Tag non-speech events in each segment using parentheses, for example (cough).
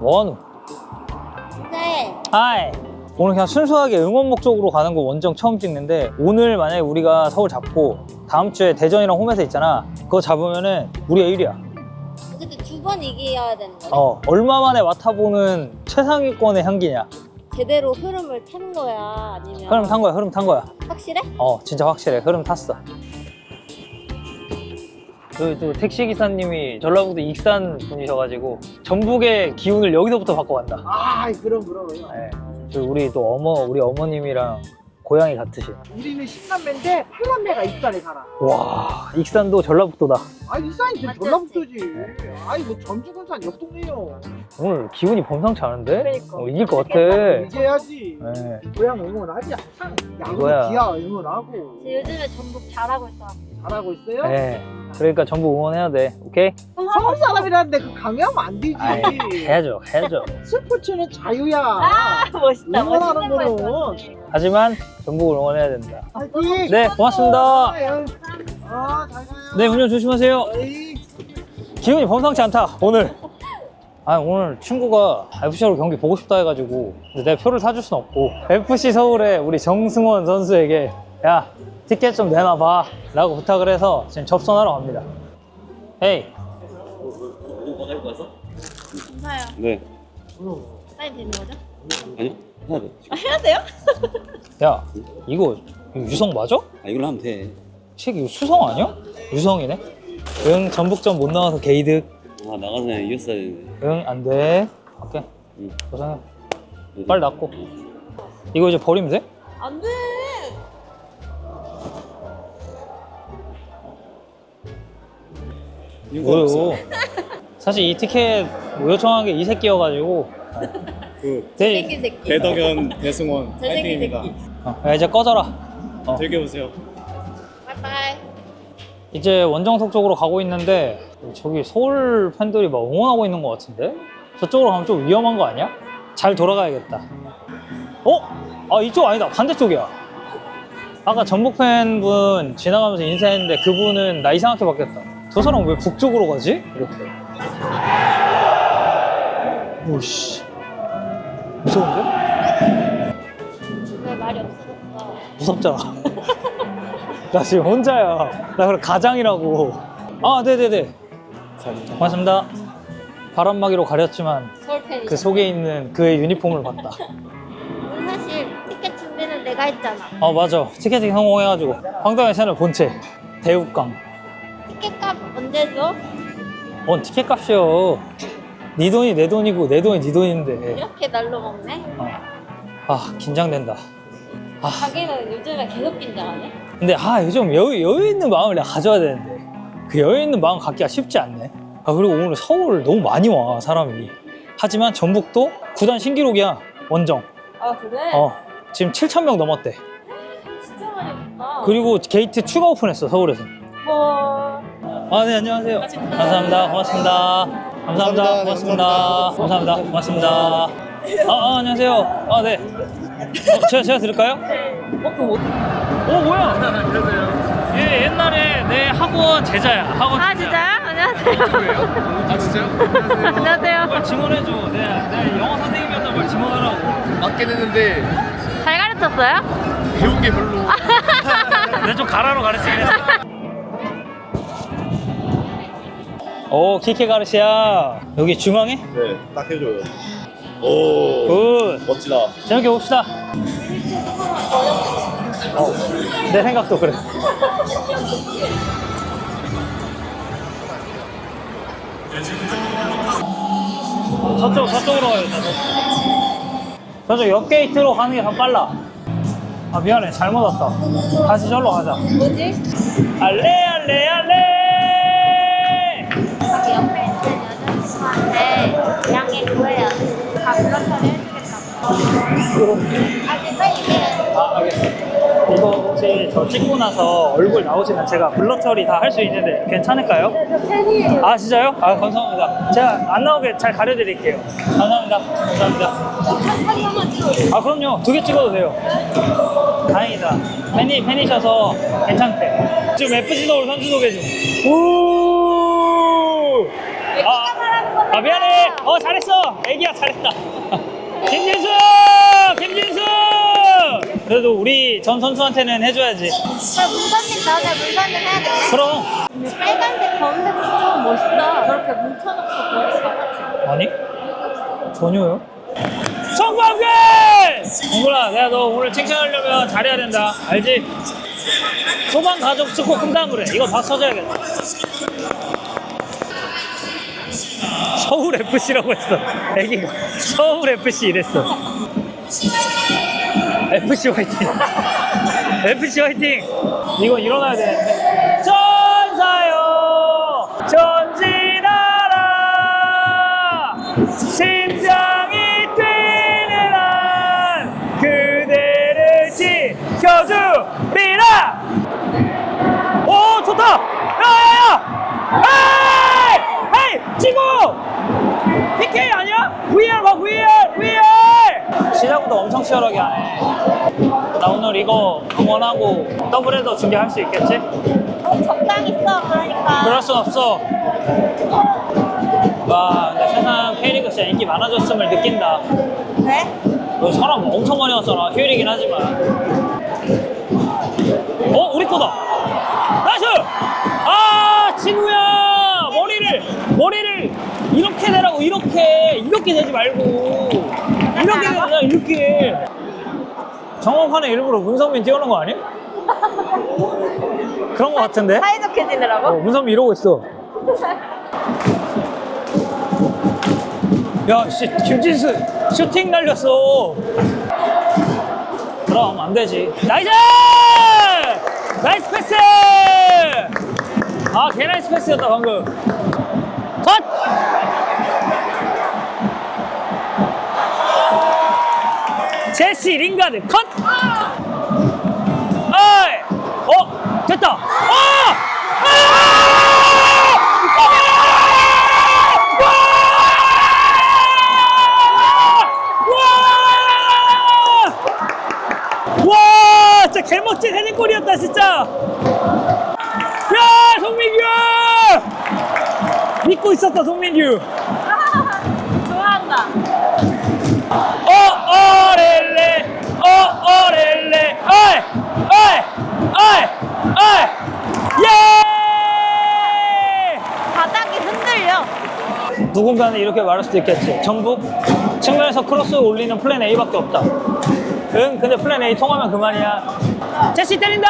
뭐하노? 네. 하이 오늘 그냥 순수하게 응원 목적으로 가는 거 원정 처음 찍는데 오늘 만약에 우리가 서울 잡고 다음 주에 대전이랑 홈에서 있잖아 그거 잡으면은 우리가 1위야 근데 두 번 이겨야 되는 거네. 어 얼마 만에 맡아보는 최상위권의 향기냐 제대로 흐름을 탄 거야? 아니면 흐름 탄 거야 흐름 탄 거야 확실해? 어 진짜 확실해 흐름 탔어 그, 또 택시 기사님이 전라북도 익산 분이셔가지고 전북의 기운을 여기서부터 받고 간다. 아 그럼 그럼. 네. 저 우리 또 어머 우리 어머님이랑 고향이 같으시 우리는 10남매인데 8남매가 익산에 살아. 와 익산도 전라북도다. 아 익산이 지금 맞지, 전라북도지. 아이 뭐 전주군산 옆 동네요. 오늘 기분이 범상치 않은데? 그러니까. 어, 이길 것 같아. 이겨야지. 네. 고향 응원하지 항상 이거야. 야구 기아 응원하고. 저 요즘에 전북 잘하고 있어. 잘하고 있어요? 네. 그러니까 전부 응원해야 돼. 오케이? 서울 사람이라는데 그 강요하면 안 되지. 아이, 해야죠 해야죠 스포츠는 자유야. 아 멋있다. 응원하는 멋있는 거는. 하지만 전북을 응원해야 된다. 파이팅! 네 고맙습니다. 아 잘 가요. 네 운전 조심하세요. 에이. 기분이 범상치 않다 오늘. 아 오늘 친구가 FC로 경기 보고 싶다 해가지고. 근데 내가 표를 사줄 순 없고. FC 서울의 우리 정승원 선수에게 야 티켓 좀 내놔봐 라고 부탁을 해서 지금 접선하러 갑니다 헤이 감사해요. 네. 사인 되는 거죠? 아니요. 해야 돼. 아, 해야 돼요? (laughs) 야 이거 이거 유성 맞아? 아, 이걸로 하면 돼. 책 이거 수성 아니야? 유성이네 응 전북전 못 나와서 게이득 아, 나가서 그냥 이겼어야 되는데. 응 안돼 오케이 응. 고생해 빨리 낫고 이거 이제 버리면 돼? 안 돼. 이거 없어. 사실 이 티켓 요청한 게 이 새끼여가지고 그 대, 생긴 새끼. 배덕현 배승원 (laughs) 잘생긴 파이팅입니다. 새끼. 어, 야, 이제 꺼져라 어. 즐겨보세요. 바이바이. 이제 원정석 쪽으로 가고 있는데 저기 서울 팬들이 막 응원하고 있는 것 같은데 저쪽으로 가면 좀 위험한 거 아니야? 잘 돌아가야겠다 어? 아 이쪽 아니다 반대쪽이야 아까 전북 팬분 지나가면서 인사했는데 그분은 나 이상하게 바뀌었다 저 사람 왜 북쪽으로 가지? 이렇게 오씨 무서운데? 왜 말이 없어졌어? 무섭잖아. (laughs) 나 지금 혼자야. 나 그래 가장이라고. 아, 네네네. 고맙습니다. 바람막이로 가렸지만. 그 속에 있는 그의 유니폼을 봤다. 오늘 사실 티켓 준비는 내가 했잖아. 아 맞아. 티켓팅 성공해가지고 황당한 채널 본체 대육강. 티켓값 언제 줘? 뭔 티켓 값이요. 네 돈이 내 돈이고 내 돈이 네 돈인데. 이렇게 날로 먹네? 어. 아 긴장된다. 아 자기는 요즘에 계속 긴장하네? 근데 아 요즘 여유, 여유 있는 마음을 내가 가져야 되는데 그 여유 있는 마음 갖기가 쉽지 않네 아 그리고 오늘 서울 너무 많이 와 사람이 하지만 전북도 구단 신기록이야 원정 아 그래? 어 지금 7천 명 넘었대 진짜 많이 왔다. 그리고 게이트 추가 오픈했어 서울에서 뭐... 아 네 안녕하세요. 감사합니다. 고맙습니다. 감사합니다. 고맙습니다. 감사합니다. 고맙습니다. 아, 아 안녕하세요. 아 네. 어, 제가 제가 들을까요? 어 그럼 어디 어 뭐야 얘 옛날에 내 학원 제자야. 학원 아 제자. 진짜요? 안녕하세요. 아 진짜요? 안녕하세요. 말 증언해줘. 내가, 내가 영어 선생님이었던 걸 증언하라고. 맞긴 했는데 잘 가르쳤어요? 배운 게 별로. (laughs) 내가 좀 가라로 가르치긴 했어 오 키케 가르시아 여기 중앙에? 네, 딱 해줘요. 오, 굿. 멋지다. 재밌게 봅시다. 어, 내 생각도 그래. 저쪽 저쪽으로 가야겠다 저쪽 옆 게이트로 가는 게 더 빨라. 아 미안해. 잘못 왔다. 다시 절로 가자. 뭐지? 알레 알레 알레 친구한테 양해 구해야 돼. 다 불러 처리해주겠다고. 아직 빨리 해. 아 알겠어 이거 혹시 저 찍고 나서 얼굴 나오시면 제가 블러 처리 다 할 수 있는데 괜찮을까요? 팬이에요. 아 진짜요? 아 감사합니다 제가 안 나오게 잘 가려드릴게요 감사합니다 감사합니다 사진 한번 찍어줘. 아 그럼요 두 개 찍어도 돼요 다행이다 팬이 팬이셔서 괜찮대 지금 FC 서울 선수 소개 좀 오! 아, 미안해. 어 잘했어. 애기야 잘했다. (laughs) 김진수! 김진수! 그래도 우리 전 선수한테는 해줘야지. 그럼 문선님 다음에 문선님 해야겠네. 그럼. 근데 빨간색, 검은색도 좀 멋있다. 저렇게 뭉쳐놓고 머리가 같이. 아니? 전혀요? 성광근 동글아 내가 너 오늘 칭찬하려면 잘해야 된다. 알지? 소방 가족 축구 해 이거 박수 쳐줘야겠다 서울 FC라고 했어. 애기가 서울 FC 이랬어. FC 화이팅. FC 화이팅. 이거 일어나야 되는데 전사요. 전진하라. 심장이 뛰는 한 그대를 지켜주리라 오 좋다. 야야야 VR 봐 VR VR 시작부터 엄청 치열하게 하네. 나 오늘 이거 응원하고 더블헤더 중계할 수 있겠지? 어, 적당히 써, 그러니까. 그럴 순 없어. 와 근데 세상 K리그 진짜 인기 많아졌음을 느낀다. 왜? 너 사람 엄청 많이 왔잖아. 휴일이긴 하지만. 어 우리 거다. 나이스 이렇게 내라고 이렇게 이렇게 되지 말고 이렇게 되냐 이렇게 정원판에 일부러 문성민 띄우는 거 아니야? (laughs) 그런 거 같은데? 사이좋게 어, 지내라고? 문선미 이러고 있어. (laughs) 야, 씨, 김진수 슈팅 날렸어. 그럼 안 되지. 나이스! 나이스 패스! 아, 개 나이스 패스였다, 방금. 컷! 제시 링가드 컷! 아이! 어! 됐다! 아! 와! 와! 진짜 개멋진 헤딩골이었다 진짜! 야! 송민규! 믿고 있었다 송민규! 누군가는 이렇게 말할 수도 있겠지. 전북 측면에서 크로스 올리는 플랜 A밖에 없다. 응, 근데 플랜 A 통하면 그만이야. 제시 때린다!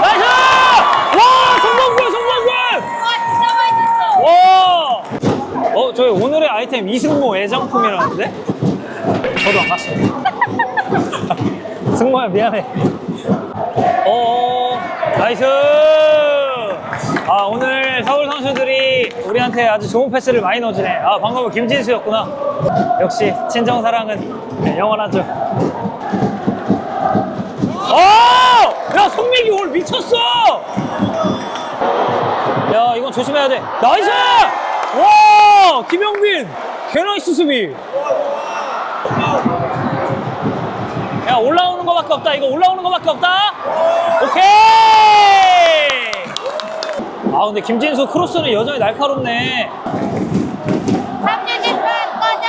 나이스! 와, 송범근, 송범근! 와, 진짜 맛있어. 와! 어, 저희 오늘의 아이템 이승모 애장품이라는데? 저도 안 갔어요. (laughs) 승모야, 미안해. 어, 나이스! 아, 오늘 서울 선수들이 우리한테 아주 좋은 패스를 많이 넣어주네. 아, 방금은 김진수였구나. 역시, 친정 사랑은 네, 영원하죠. 어! 야, 송민기 오늘 미쳤어! 야 이건 조심해야 돼 나이스 와 김영빈 개나이스 수비 야 올라오는 거밖에 없다 이거 올라오는 거밖에 없다 오케이 아 근데 김진수 크로스는 여전히 날카롭네. 삼주신 판 꺼져.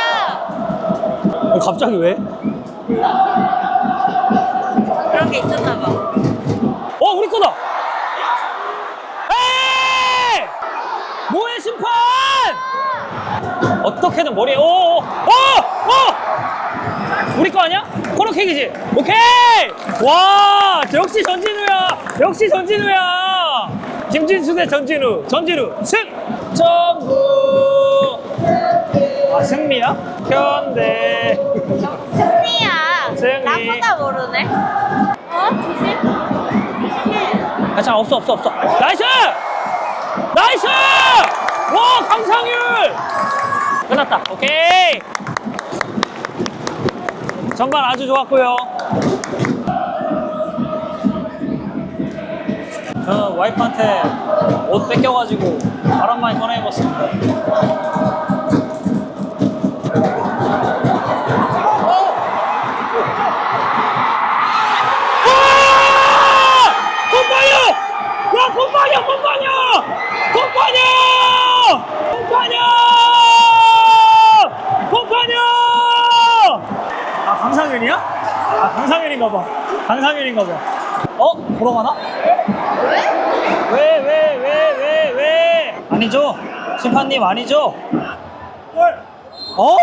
어, 갑자기 왜? 그런 게 있었나 봐. 어 우리 거다! 에이! 뭐해 심판! 어떻게든 머리에 오오오오! 우리 거 아니야? 코너킥이지? 오케이! 와 역시 전진우야! 역시 전진우야 김진수 대 전진우 전진우 승전부 아 승리야? 현대 승리야. 승리. 나보다 모르네. 어? 조심. 조심해. 괜찮아 없어 없어 없어 나이스 나이스 와 강상윤 끝났다 오케이 전반 아주 좋았고요 저는 와이프한테 옷 뺏겨가지고 바람 많이 꺼내 입었습니다. 어! 어! 아, 강상현이야? 아, 강상현인가 봐. 강상현인가 봐. 어? 보러 가나? 왜, 왜, 왜, 왜, 왜? 아니죠? 심판님 아니죠? 어?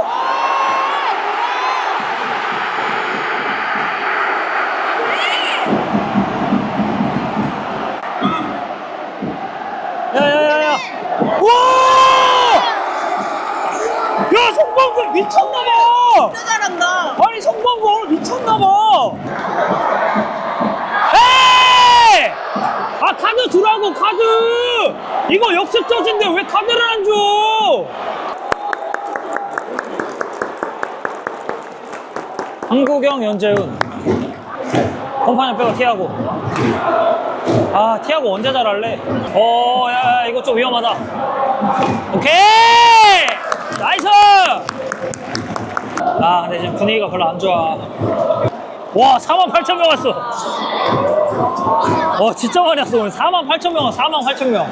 야야야야! 와! 야 송범근 미쳤나봐! 진짜 잘한다. 아니 송범근 오늘 미쳤나봐! 에이! 아 주라고 카드! 이거 역습 저진데 왜 카드를 안 줘? 한국영 연재훈 컴파니 빼고 티하고 아 티하고 언제 잘할래? 어, 야, 야, 이거 좀 위험하다. 오케이! 나이스! 아, 근데 지금 분위기가 별로 안 좋아. 와, 4만 8천 명 왔어. 와, 진짜 많이 왔어. 오늘 4만 8천 명 왔어. 4만 8천 명.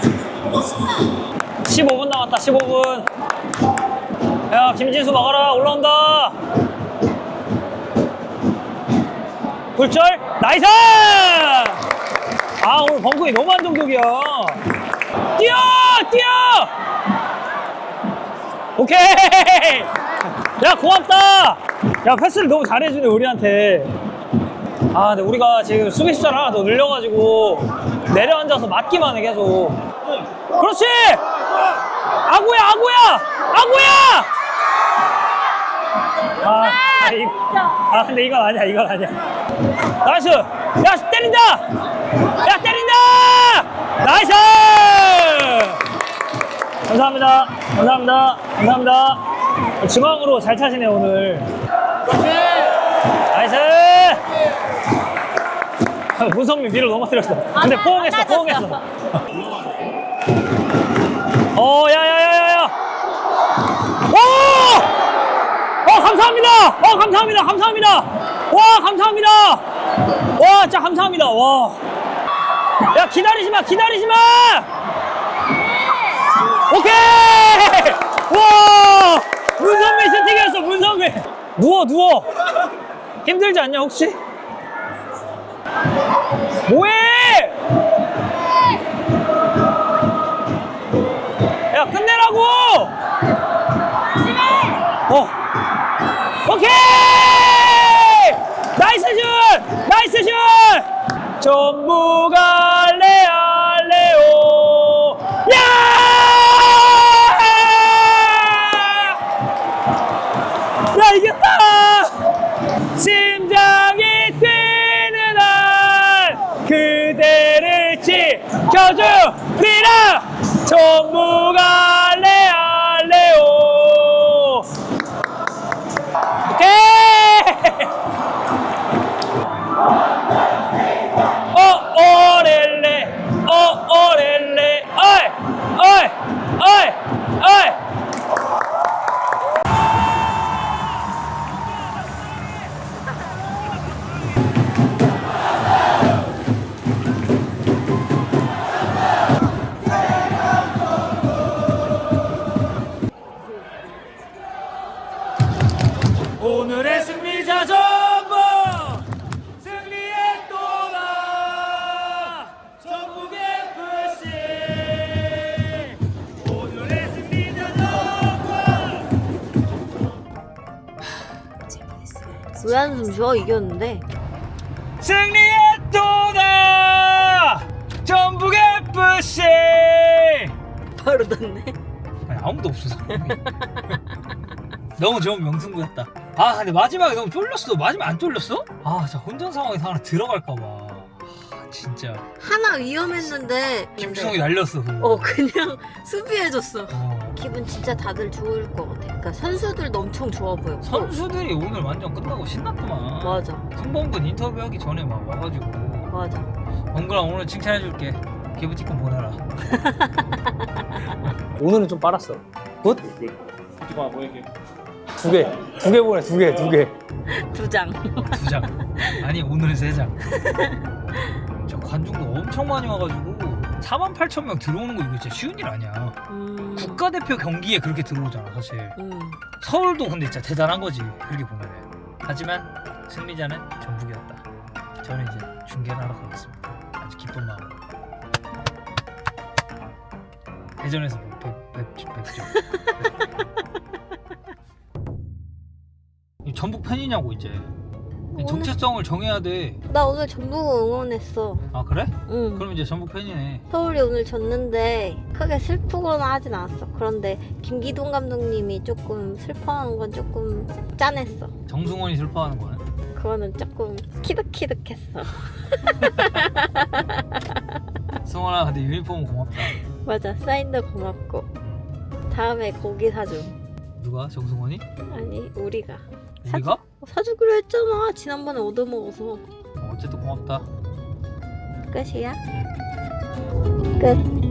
15분 남았다, 15분. 야, 김진수 막아라. 올라온다. 굴절 나이스! 아 오늘 벙커이 너무 안정적이야. 뛰어 뛰어. 오케이. 야 고맙다. 야 패스를 너무 잘해주네 우리한테. 아 근데 우리가 지금 수비 숫자를 하나 더 늘려가지고 내려앉아서 맞기만 해 계속. 그렇지. 아구야 아구야 아구야. 아, 아, 이, 아 근데 이건 아니야 이건 아니야. 나이스! 야, 때린다! 야, 때린다! 나이스! 감사합니다. 감사합니다. 감사합니다. 중앙으로 잘 차시네, 오늘. 나이스! (laughs) 문성민 뒤로 넘어뜨렸어. 근데 아, 포옹했어, 맞았어. 포옹했어. 어, 야, 야, 야, 야, 야! 오! 어, 감사합니다! 어, 감사합니다! 감사합니다! 와, 감사합니다! 와, 진짜 감사합니다! 와. 야, 기다리지 마! 기다리지 마! 오케이! 와! 문선민 세팅했어, 문선민! 누워, 누워! 힘들지 않냐, 혹시? 뭐해! 야, 끝내라고! 어. 오케이! 나이스 슛! 나이스 슛! 전부가 지켜주 리라! 전부가 쉬어 이겼는데. 승리의 또다 전북 FC 바로 떴네 아니, 아무도 없어 사람이. 너무 좋은 명승부였다. 아 근데 마지막에 너무 쫄렸어. 마지막에 안 쫄렸어? 아 진짜 혼전 상황에서 하나 들어갈까봐. 아, 진짜. 하나 위험했는데. 김수성이 날렸어 그거. 어 그냥 (laughs) 수비해줬어. 어. 기분 진짜 다들 좋을 것 같아 그러니까 선수들도 엄청 좋아 보여. 선수들이 오늘 완전 끝나고 신났구만. 맞아. 승범근 인터뷰하기 전에 막 와가지고. 맞아. 범근아 오늘 칭찬해줄게. 기프티콘 보내라. (laughs) 오늘은 좀 빨았어. 굿? 이거 보낼게. 두 개, 두 개 보내, 두 개, 두 개. (laughs) 두 장. 두 장. 아니 오늘은 세 장. 저 관중도 엄청 많이 와가지고 4만 8천 명 들어오는 거 이거 진짜 쉬운 일 아니야. 음, 국가대표 경기에 그렇게 들어오잖아 사실. 음. 서울도 근데 진짜 대단한 거지 그렇게 보면은. 하지만 승리자는 전북이었다. 저는 이제 중계를 하러 가겠습니다. 아주 기쁜 마음으로. 대전에서 뭐 뵙, 뵙죠. (laughs) 이 전북 팬이냐고 이제. 이 정체성을 정해야 돼. 나 오늘 전북 응원했어. 아 그래? 응. 그럼 이제 전북 팬이네. 서울이 오늘 졌는데 크게 슬프거나 하진 않았어. 그런데 김기동 감독님이 조금 슬퍼하는 건 조금 짠했어. 정승원이 슬퍼하는 거는. 그거는 조금 키득키득했어. (laughs) 승원아 근데 유니폼은 고맙다. 맞아. 사인도 고맙고. 다음에 고기 사줘. 누가? 정승원이? 아니 우리가 우리가? 사주기로 했잖아. 지난번에 얻어먹어서. 어, 어쨌든 고맙다. 끝이야? 끝.